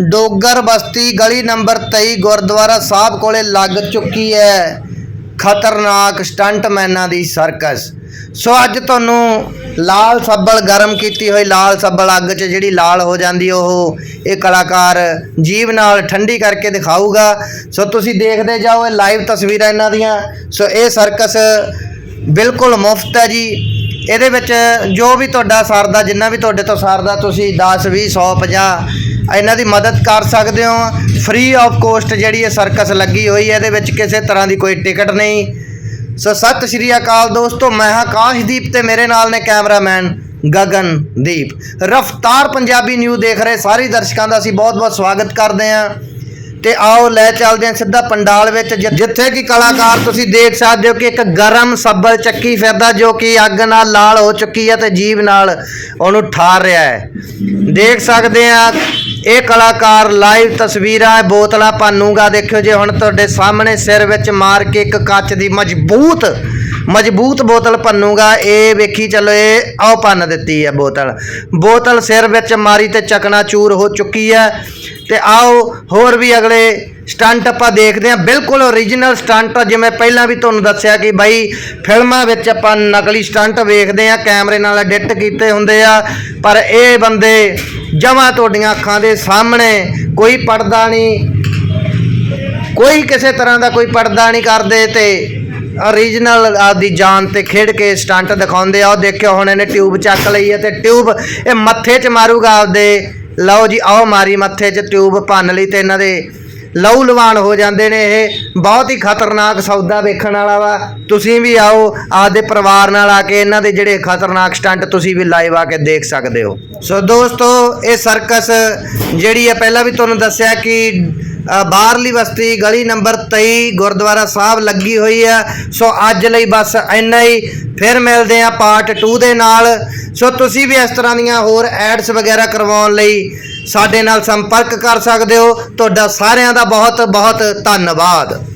ਡੋਗਰ ਬਸਤੀ ਗਲੀ ਨੰਬਰ 23 ਗੁਰਦੁਆਰਾ ਸਾਹਿਬ ਕੋਲੇ ਲੱਗ ਚੁੱਕੀ ਹੈ। ਖਤਰਨਾਕ ਸਟੰਟਮੈਨਾਂ ਦੀ ਸਰਕਸ। ਸੋ ਅੱਜ ਤੁਹਾਨੂੰ ਲਾਲ ਸੱਬਲ ਗਰਮ ਕੀਤੀ ਹੋਈ ਲਾਲ ਸੱਬਲ ਅੱਗ 'ਚ ਜਿਹੜੀ ਲਾਲ ਹੋ ਜਾਂਦੀ ਉਹ ਇਹ ਕਲਾਕਾਰ ਜੀਵ ਨਾਲ ਠੰਡੀ ਕਰਕੇ ਦਿਖਾਊਗਾ। ਸੋ ਤੁਸੀਂ ਦੇਖਦੇ ਜਾਓ, ਇਹ ਲਾਈਵ ਤਸਵੀਰਾਂ ਇਹਨਾਂ ਦੀਆਂ। ਸੋ ਇਹ ਸਰਕਸ ਬਿਲਕੁਲ ਮੁਫਤ ਹੈ ਜੀ। ਇਹਦੇ ਵਿੱਚ ਜੋ ਵੀ ਤੁਹਾਡਾ ਸਰਦਾ, ਜਿੰਨਾ ਵੀ ਤੁਹਾਡੇ ਤੋਂ ਸਰਦਾ, ਤੁਸੀਂ 10 20 100 50 ਇਹਨਾਂ ਦੀ ਮਦਦ ਕਰ ਸਕਦੇ ਹੋ। ਫ੍ਰੀ ਆਫ ਕੋਸਟ ਜਿਹੜੀ ਇਹ ਸਰਕਸ ਲੱਗੀ ਹੋਈ ਹੈ, ਇਹਦੇ ਵਿੱਚ ਕਿਸੇ ਤਰ੍ਹਾਂ ਦੀ ਕੋਈ ਟਿਕਟ ਨਹੀਂ। ਸੋ ਸਤਿ ਸ਼੍ਰੀ ਅਕਾਲ ਦੋਸਤੋ, ਮੈਂ ਆਕਾਸ਼ਦੀਪ ਕਾਸ਼ਦੀਪ ਤੇ ਮੇਰੇ ਨਾਲ ਨੇ ਕੈਮਰਾਮੈਨ ਗਗਨਦੀਪ ਰਫਤਾਰ ਪੰਜਾਬੀ ਨਿਊ ਦੇਖ ਰਹੇ ਸਾਰੇ ਦਰਸ਼ਕਾਂ ਦਾ ਅਸੀਂ ਬਹੁਤ-ਬਹੁਤ ਸਵਾਗਤ ਕਰਦੇ ਹਾਂ। ਤੇ ਆਓ ਲੈ ਚੱਲਦੇ ਹਾਂ ਸਿੱਧਾ ਪੰਡਾਲ ਵਿੱਚ ਜਿੱਥੇ ਕਿ ਕਲਾਕਾਰ ਤੁਸੀਂ ਦੇਖ ਸਕਦੇ ਹੋ ਕਿ ਇੱਕ ਗਰਮ ਸੱਬਲ ਚੱਕੀ ਫਿਰਦਾ, ਜੋ ਕਿ ਅੱਗ ਨਾਲ ਲਾਲ ਹੋ ਚੁੱਕੀ ਹੈ ਤੇ ਜੀਵ ਨਾਲ ਉਹਨੂੰ ਠਾਰ ਰਿਹਾ ਹੈ। ਦੇਖ ਸਕਦੇ ਆ ਇਹ ਕਲਾਕਾਰ ਲਾਈਵ ਤਸਵੀਰਾਂ ਬੋਤਲਾਂ ਭੰਨੂਗਾ। ਦੇਖਿਓ ਜੇ ਹੁਣ ਤੁਹਾਡੇ ਸਾਹਮਣੇ ਸਿਰ ਵਿੱਚ ਮਾਰ ਕੇ ਇੱਕ ਕੱਚ ਦੀ ਮਜ਼ਬੂਤ ਮਜ਼ਬੂਤ ਬੋਤਲ ਭੰਨੂਗਾ, ਇਹ ਵੇਖੀ ਚੱਲੋ, ਇਹ ਆਹ ਭੰਨ ਦਿੱਤੀ ਹੈ ਬੋਤਲ। ਬੋਤਲ ਸਿਰ ਵਿੱਚ ਮਾਰੀ ਤੇ ਚਕਣਾ ਚੂਰ ਹੋ ਚੁੱਕੀ ਹੈ। ਤੇ ਆਓ, ਹੋਰ ਵੀ ਅਗਲੇ ਸਟੰਟ ਆਪਾਂ ਦੇਖਦੇ ਹਾਂ। ਬਿਲਕੁਲ ਓਰੀਜਨਲ ਸਟੰਟ ਜਿਵੇਂ ਪਹਿਲਾਂ ਵੀ ਤੁਹਾਨੂੰ ਦੱਸਿਆ ਕਿ ਬਾਈ ਫਿਲਮਾਂ ਵਿੱਚ ਆਪਾਂ ਨਕਲੀ ਸਟੰਟ ਵੇਖਦੇ ਹਾਂ। ਕੈਮਰੇ ਨਾਲ ਐਡਿਟ ਕੀਤੇ ਹੁੰਦੇ ਆ। ਪਰ ਇਹ ਬੰਦੇ ਜਮਾਂ ਤੁਹਾਡੀਆਂ ਅੱਖਾਂ ਦੇ ਸਾਹਮਣੇ ਕੋਈ ਪਰਦਾ ਨਹੀਂ। ਕੋਈ ਕਿਸੇ ਤਰ੍ਹਾਂ ਦਾ ਕੋਈ ਪਰਦਾ ਨਹੀਂ ਕਰਦੇ ਤੇ ਓਰੀਜਨਲ ਆਪਦੀ ਜਾਨ ਤੇ ਖੇਡ ਕੇ ਸਟੰਟ ਦਿਖਾਉਂਦੇ ਆ। ਉਹ ਦੇਖਿਓ ਹੁਣ ਇਹਨੇ ਟਿਊਬ ਚੱਕ ਲਈ ਹੈ ਤੇ ਟਿਊਬ ਇਹ ਮੱਥੇ 'ਚ ਮਾਰੂਗਾ ਆਪਦੇ। ਲਓ ਜੀ, ਆਓ ਮਾਰੀ ਮੱਥੇ 'ਚ ਟਿਊਬ ਭੰਨ ਲਈ ਤੇ ਇਹਨਾਂ ਦੇ ਲਹੂ ਲਵਾਨ ਹੋ ਜਾਂਦੇ ਨੇ ਇਹ। ਬਹੁਤ ਹੀ ਖਤਰਨਾਕ ਸੌਦਾ ਵੇਖਣ ਵਾਲਾ ਵਾ। ਤੁਸੀਂ ਵੀ ਆਓ, ਆਪਦੇ ਪਰਿਵਾਰ ਨਾਲ ਆ ਕੇ ਇਹਨਾਂ ਦੇ ਜਿਹੜੇ ਖਤਰਨਾਕ ਸਟੰਟ ਤੁਸੀਂ ਵੀ ਲਾਈਵ ਆ ਕੇ ਦੇਖ ਸਕਦੇ ਹੋ। ਸੋ ਦੋਸਤੋ, ਇਹ ਸਰਕਸ ਜਿਹੜੀ ਹੈ ਪਹਿਲਾਂ ਵੀ ਤੁਹਾਨੂੰ ਦੱਸਿਆ ਕਿ ਬਾਹਰਲੀ ਬਸਤੀ ਗਲੀ ਨੰਬਰ 23 ਗੁਰਦੁਆਰਾ ਸਾਹਿਬ ਲੱਗੀ ਹੋਈ ਆ। ਸੋ ਅੱਜ ਲਈ ਬਸ ਇੰਨਾ ਹੀ। ਫਿਰ ਮਿਲਦੇ ਆ ਪਾਰਟ 2 ਦੇ ਨਾਲ। ਸੋ ਤੁਸੀਂ ਵੀ ਇਸ ਤਰ੍ਹਾਂ ਦੀਆਂ ਹੋਰ ਐਡਸ ਵਗੈਰਾ ਕਰਵਾਉਣ ਲਈ ਸਾਡੇ ਨਾਲ ਸੰਪਰਕ ਕਰ ਸਕਦੇ ਹੋ। ਤੁਹਾਡਾ ਸਾਰਿਆਂ ਦਾ ਬਹੁਤ ਬਹੁਤ ਧੰਨਵਾਦ।